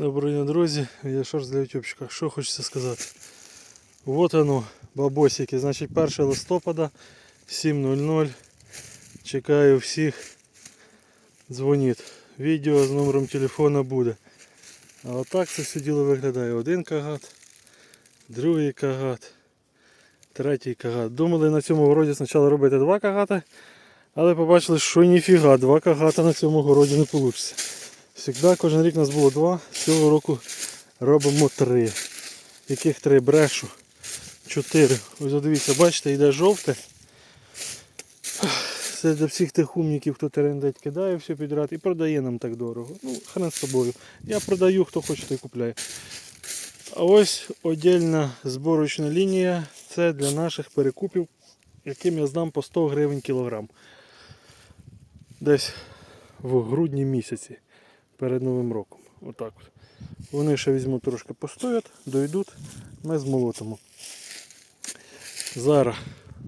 Доброго дня, друзі. Я шарс для ютубчика. Що хочеться сказати? Вот оно, бабосики. Значить 1 листопада 7.00. Чекаю всіх. Дзвоніть. Відео з номером телефона буде. А отак це все діло виглядає. Один кагат, другий кагат, третій кагат. Думали на цьому городі спочатку робити два кагати, але побачили, що ніфіга, два кагата на цьому городі не вийде. Всегда кожен рік у нас було два, цього року робимо три. Яких три брешу? Чотири. Ось дивіться, бачите, йде жовте. Це для всіх тих умників, хто терендить кидає все підряд і продає нам так дорого. Ну, хрен з тобою. Я продаю, хто хоче, той купляє. А ось отдельна зборочна лінія. Це для наших перекупів, яким я здам по 100 гривень кілограм. Десь в грудні місяці перед Новим роком. Отак от. Вони ще візьмуть трошки постоять, дойдуть, ми змолотимо. Зараз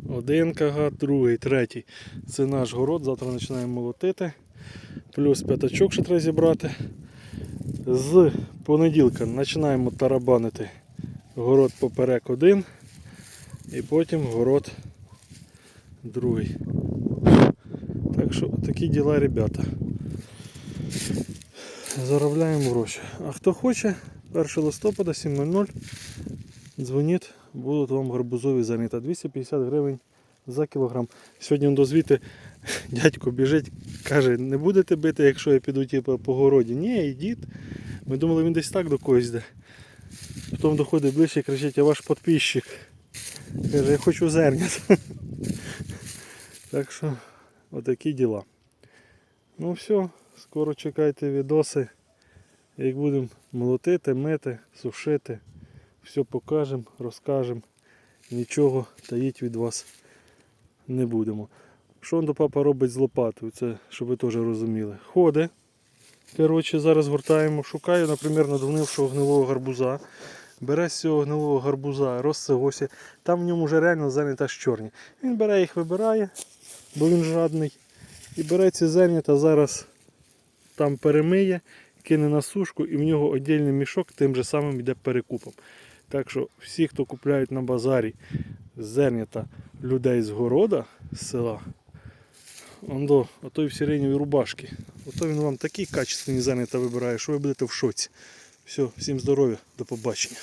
один кагат, другий, третій. Це наш город, завтра починаємо молотити. Плюс п'ятачок ще треба зібрати. З понеділка починаємо тарабанити город поперек один і потім город другий. Так що такі діла, ребята. Заробляємо гроші. А хто хоче, 1 листопада 7.00 дзвоніть, будуть вам гарбузові зернята. 250 гривень за кілограм. Сьогодні до звіти дядько біжить, каже, не будете бити, якщо я піду типу, по городі. Ні, йдіть. Ми думали, він десь так до когось йде. Потім доходить ближче і кричить, я ваш підписчик. Каже, я хочу зернят. Так що, отакі діла. Ну все, скоро чекайте відоси, як будемо молотити, мити, сушити. Все покажемо, розкажемо. Нічого таїть від вас не будемо. Що до папа робить з лопатою, це щоб ви теж розуміли. Ходи. Коротше, зараз гуртаємо, шукаю, наприклад, надувнившого гнилого гарбуза. Бере з цього гнилого гарбуза, розсигося. Там в ньому вже реально зернята ж чорні. Він бере їх, вибирає, бо він жадний. І бере ці зернята зараз там перемиє, кине на сушку і в нього віддільний мішок тим же самим йде перекупом. Так що всі, хто купляють на базарі зернята людей з города, з села, ондо, й в сиреневій рубашки, ото він вам такі качественні зернята вибирає, що ви будете в шоці. Все, всім здоров'я, до побачення.